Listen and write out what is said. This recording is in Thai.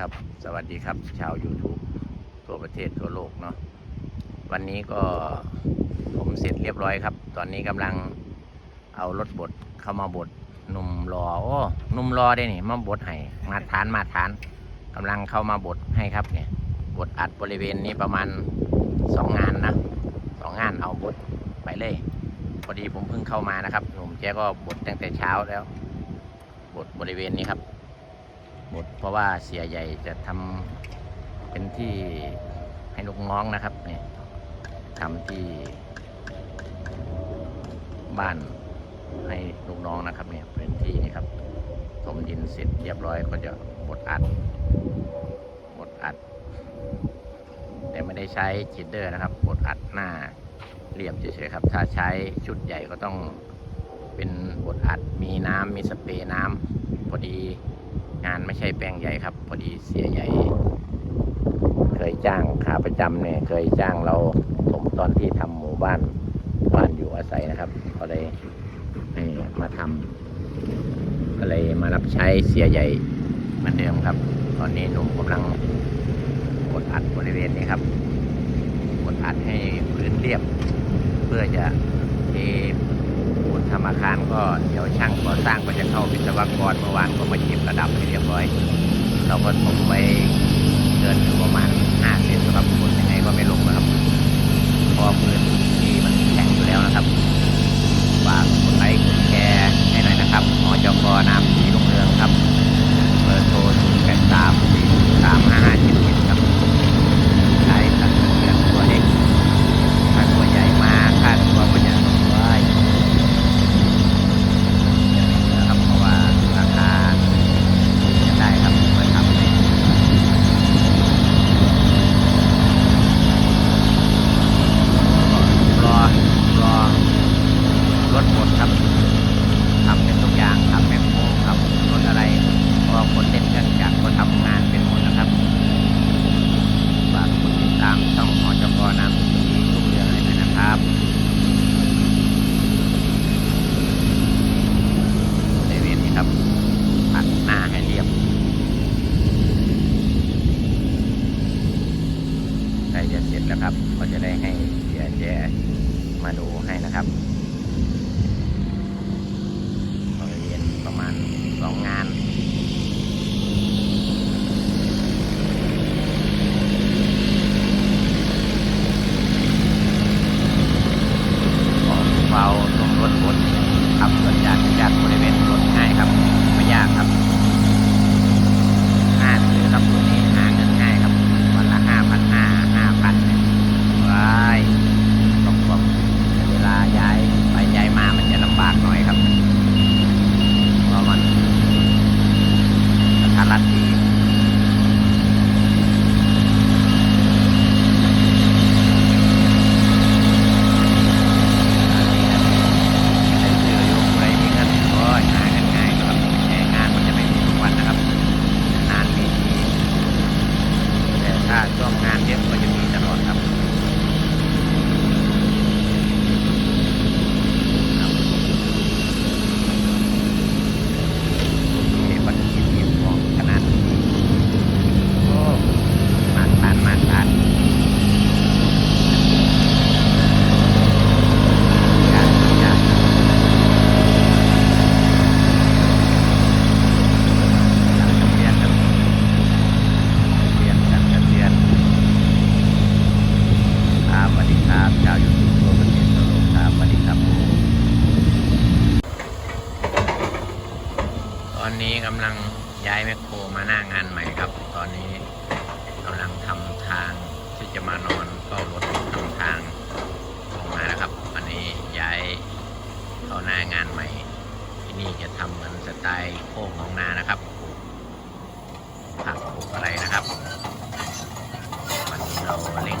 ครับ สวัสดีครับ ชาว YouTube ทั่วประเทศทั่วโลกเนาะวันนี้ก็ผมเสร็จเรียบร้อยครับ ตอนนี้กำลังเอารถบดเข้ามาบดหนุ่มรอโอ้หนุ่มรอได้นี่มาบดให้มาฐานมาฐานกำลังเข้ามาบดให้ครับเนี่ยบดอัดบริเวณนี้ประมาณสองงานนะสองงานเอาบดไปเลย พอดีผมเพิ่งเข้ามานะครับ หนุ่มแกก็บดตั้งแต่เช้าแล้วบดบริเวณนี้ครับ บดเพราะว่าเสียใหญ่จะทำเป็นที่ให้ลูกน้องนะครับเนี่ยทำที่บ้านให้ลูกน้องนะครับเนี่ยเป็นที่นี่ครับถมดินเสร็จเรียบร้อยก็จะบดอัดบดอัด แต่ไม่ได้ใช้จิดเดอร์นะครับบดอัดหน้าเรียบเฉยๆครับ ถ้าใช้ชุดใหญ่ก็ต้องเป็นบดอัดมีน้ำมีสเปรย์น้ำพอดี งานไม่ใช่แปลงใหญ่ครับ พอดีเสียใหญ่ เคยจ้างขาประจำเนี่ยเคยจ้างเราผมตอนที่ทำหมู่บ้านบ้านอยู่อาศัยนะครับก็เลยมาทำก็เลยมารับใช้เสียใหญ่เหมือนเดิมครับ ตอนนี้หนุ่มกำลังกดอัดบริเวณนี้ครับกดอัดให้พื้นเรียบ เพื่อจะเท ทำอาคารก็เดี๋ยวช่างก่อสร้างก็จะเข้าวิศวกรเมื่อวานก็มาเก็บระดับให้เรียบร้อย เราก็ถมไว้เดินอยู่ประมาณห้าเซนครับคนยังไงก็ไม่ลงนะครับพอพื้นที่มันแข็งอยู่แล้วนะครับฝากกดไลค์กดแชร์ให้หน่อยนะครับหอจกนามสีลงเรืองครับเบอร์โทร0 8 3 4 3 5 5 7 7ครับใช้ตัดเงินตัวเล็กถ้าตัวใหญ่มาค่าตัวก็จะไว้นะครับเพราะว่าราคา จะได้ครับมาทำในรอรอรถหม ดครับทำเป็นทุกอย่างทำแมคโครครับรถอะไรเพราะว่าคนเล่นเครื่องจักรก็ทำงานเป็นหมดนะครับฝากกดติดตามช่องหอจกนามสีรุ่งเรืองเลยนะครับในเวรนี้ครับปัดหน้าให้เรียบใกล้จะเสร็จแล้วครับ ก็จะได้ให้เสียแจมาดูให้นะครับริเวณประมาณสองงาน ของเบาตรงรถบดขับรถ จากจากบริเวณรถง่ายครับ ไม่ยากครับหาซื้อครับตัวนี้หาเงินง่ายครับวันละห้าพันห้าห้าพันว้ายต้องบอกเวลาย้ายไปย้ายมามันจะลำบากหน่อยครับเพราะมันกระทัดรัดดีใช้ชื่ออยู่ใครมีเงินโอ้ยหาเงินง่ายครับแต่งานมันจะไม่มีทุกวันนะครับ นานมีทีแต่ถ้าช่วงงานเยอะก็จะมีตลอดครับครับนี่มันกินอิ่มของขนาดนี้โอ้มาทานมาทานยากยากอยากจะเรียนครับ เรียนกันกันเรียนครับสวัสดีครับชาวยูทูบทั่วประเทศทั่วโลกครับสวัสดีครับ ต อนนี้กำลังย้ายแมคโครมาหน้างานใหม่ครับ ตอนนี้กำลังทำทางที่จะมานอนเฝ้ารถทำทางลงมานะครับวันนี้ย้ายเข้าหน้างานใหม่ ที่นี่จะทำเหมือนสไตล์โค้งของนานะครับผักปลูกอะไรนะครับวันนี้เราเร่ง